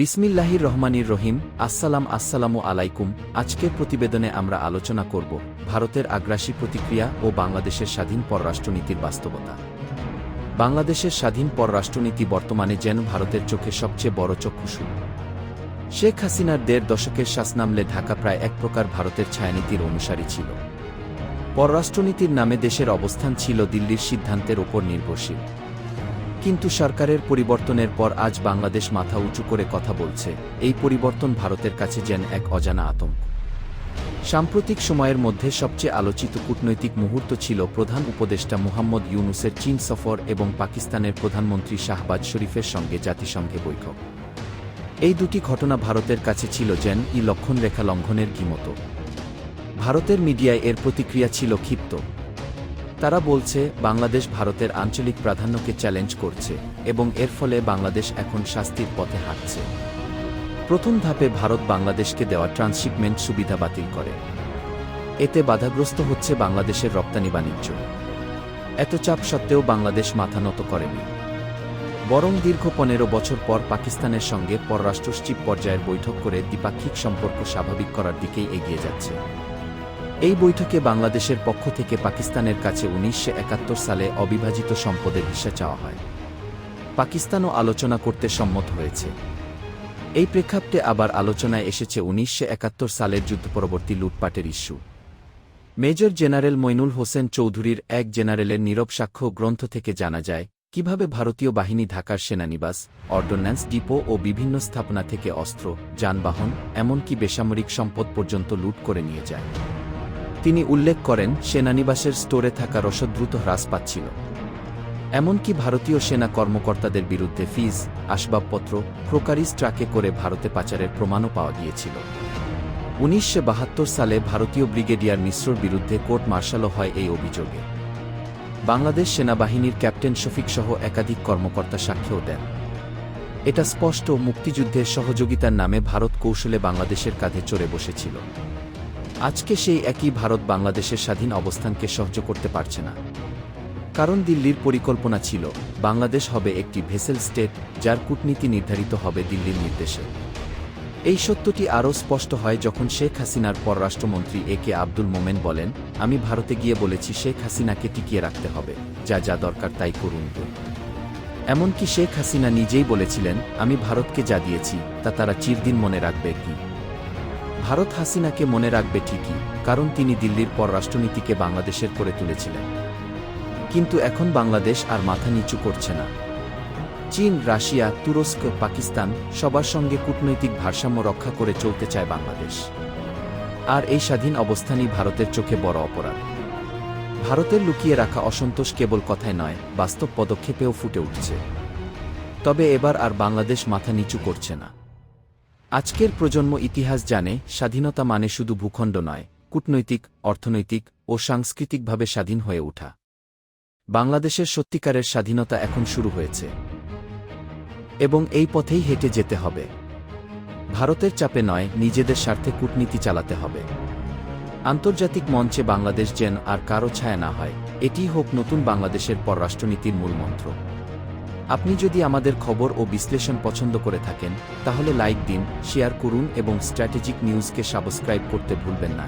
বিসমিল্লাহির রহমানির রহিম, আসসালাম আসসালামু আলাইকুম। আজকের প্রতিবেদনে আমরা আলোচনা করব ভারতের আগ্রাসী প্রতিক্রিয়া ও বাংলাদেশের স্বাধীন পররাষ্ট্রনীতির বাস্তবতা। বাংলাদেশের স্বাধীন পররাষ্ট্রনীতি বর্তমানে যেন ভারতের চোখে সবচেয়ে বড় চক্ষুষু শেখ হাসিনার দেড় দশকের শাসনামলে ঢাকা প্রায় এক প্রকার ভারতের ছায়ানীতির অনুসারী ছিল। পররাষ্ট্রনীতির নামে দেশের অবস্থান ছিল দিল্লির সিদ্ধান্তের ওপর নির্ভরশীল। কিন্তু সরকারের পরিবর্তনের পর আজ বাংলাদেশ মাথা উঁচু করে কথা বলছে। এই পরিবর্তন ভারতের কাছে যেন এক অজানা আতঙ্ক। সাম্প্রতিক সময়ের মধ্যে সবচেয়ে আলোচিত কূটনৈতিক মুহূর্ত ছিল প্রধান উপদেষ্টা মুহাম্মদ ইউনুসের চীন সফর এবং পাকিস্তানের প্রধানমন্ত্রী শাহবাজ শরীফের সঙ্গে জাতিসংঘে বৈঠক। এই দুটি ঘটনা ভারতের কাছে ছিল যেন ই লক্ষণরেখা লঙ্ঘনের মতো ভারতের মিডিয়ায় এর প্রতিক্রিয়া ছিল ক্ষিপ্ত। তারা বলছে, বাংলাদেশ ভারতের আঞ্চলিক প্রাধান্যকে চ্যালেঞ্জ করছে এবং এর ফলে বাংলাদেশ এখন শাস্তির পথে হাঁটছে। প্রথম ধাপে ভারত বাংলাদেশকে দেওয়া ট্রান্সশিপমেন্ট সুবিধা বাতিল করে। এতে বাধাগ্রস্ত হচ্ছে বাংলাদেশের রপ্তানি বাণিজ্য। এত চাপ সত্ত্বেও বাংলাদেশ মাথা নত করেনি। বরং দীর্ঘ পনেরো বছর পর পাকিস্তানের সঙ্গে পররাষ্ট্রসচিব পর্যায়ের বৈঠক করে দ্বিপাক্ষিক সম্পর্ক স্বাভাবিক করার দিকেই এগিয়ে যাচ্ছে। এই বৈঠকে বাংলাদেশের পক্ষ থেকে পাকিস্তানের কাছে উনিশশো একাত্তর সালে অবিভাজিত সম্পদের হিসা চাওয়া হয়। পাকিস্তানও আলোচনা করতে সম্মত হয়েছে। এই প্রেক্ষাপটে আবার আলোচনায় এসেছে উনিশশো একাত্তর সালের যুদ্ধপরবর্তী লুটপাটের issue. Major general Moinul Hossain চৌধুরীর এক জেনারেলের নীরব সাক্ষ্য গ্রন্থ থেকে জানা যায়, কীভাবে ভারতীয় বাহিনী ঢাকার সেনানিবাস, অর্ডন্যান্স ডিপো ও বিভিন্ন স্থাপনা থেকে অস্ত্র, যানবাহন, এমনকি বেসামরিক সম্পদ পর্যন্ত লুট করে নিয়ে যায়। তিনি উল্লেখ করেন, সেনানিবাসের স্টোরে থাকা রসদ দ্রুত হ্রাস পাচ্ছিল। এমনকি ভারতীয় সেনা কর্মকর্তাদের বিরুদ্ধে ফিজ, আসবাবপত্র ক্রোকারিজ ট্রাকে করে ভারতে পাচারের প্রমাণও পাওয়া গিয়েছিল। উনিশশো বাহাত্তর সালে ভারতীয় ব্রিগেডিয়ার মিশ্রর বিরুদ্ধে কোর্ট মার্শালও হয় এই অভিযোগে। বাংলাদেশ সেনাবাহিনীর ক্যাপ্টেন শফিক সহ একাধিক কর্মকর্তা সাক্ষ্যও দেন। এটা স্পষ্ট মুক্তিযুদ্ধের সহযোগিতার নামে ভারত কৌশলে বাংলাদেশের কাঁধে চড়ে বসেছিল। আজকে সেই একই ভারত বাংলাদেশের স্বাধীন অবস্থানকে সহ্য করতে পারছে না। কারণ দিল্লির পরিকল্পনা ছিল, বাংলাদেশ হবে একটি ভেসেল স্টেট যার কূটনীতি নির্ধারিত হবে দিল্লির নির্দেশে। এই সত্যটি আরও স্পষ্ট হয় যখন শেখ হাসিনার পররাষ্ট্রমন্ত্রী এ কে আব্দুল মোমেন বলেন, আমি ভারতে গিয়ে বলেছি শেখ হাসিনাকে টিকিয়ে রাখতে হবে, যা যা দরকার তাই করুন এমনকি শেখ হাসিনা নিজেই বলেছিলেন, আমি ভারতকে যা দিয়েছি, তা তারা চিরদিন মনে রাখবে কি? ভারত হাসিনাকে মনে রাখবে ঠিকই, কারণ তিনি দিল্লির পররাষ্ট্রনীতিকে বাংলাদেশের করে তুলেছিলেন। কিন্তু এখন বাংলাদেশ আর মাথা নিচু করছে না। চীন, রাশিয়া, তুরস্ক, পাকিস্তান সবার সঙ্গে কূটনৈতিক ভারসাম্য রক্ষা করে চলতে চায় বাংলাদেশ। আর এই স্বাধীন অবস্থানই ভারতের চোখে বড় অপরাধ। ভারতের লুকিয়ে রাখা অসন্তোষ কেবল কথায় নয়, বাস্তব পদক্ষেপেও ফুটে উঠছে। তবে এবার আর বাংলাদেশ মাথা নিচু করছে না। আজকের প্রজন্ম ইতিহাস জানে, স্বাধীনতা মানে শুধু ভূখণ্ড নয়, কূটনৈতিক, অর্থনৈতিক ও সাংস্কৃতিকভাবে স্বাধীন হয়ে ওঠা। বাংলাদেশের সত্যিকারের স্বাধীনতা এখন শুরু হয়েছে। এবং এই পথেই হেঁটে যেতে হবে। ভারতের চাপে নয়, নিজেদের স্বার্থে কূটনীতি চালাতে হবে। আন্তর্জাতিক মঞ্চে বাংলাদেশ যেন আর কারও ছায়া না হয়, এটিই হোক নতুন বাংলাদেশের পররাষ্ট্রনীতির মূলমন্ত্র। আপনি যদি আমাদের খবর ও বিশ্লেষণ পছন্দ করে থাকেন, তাহলে লাইক দিন, শেয়ার করুন এবং স্ট্র্যাটেজিক নিউজকে সাবস্ক্রাইব করতে ভুলবেন না।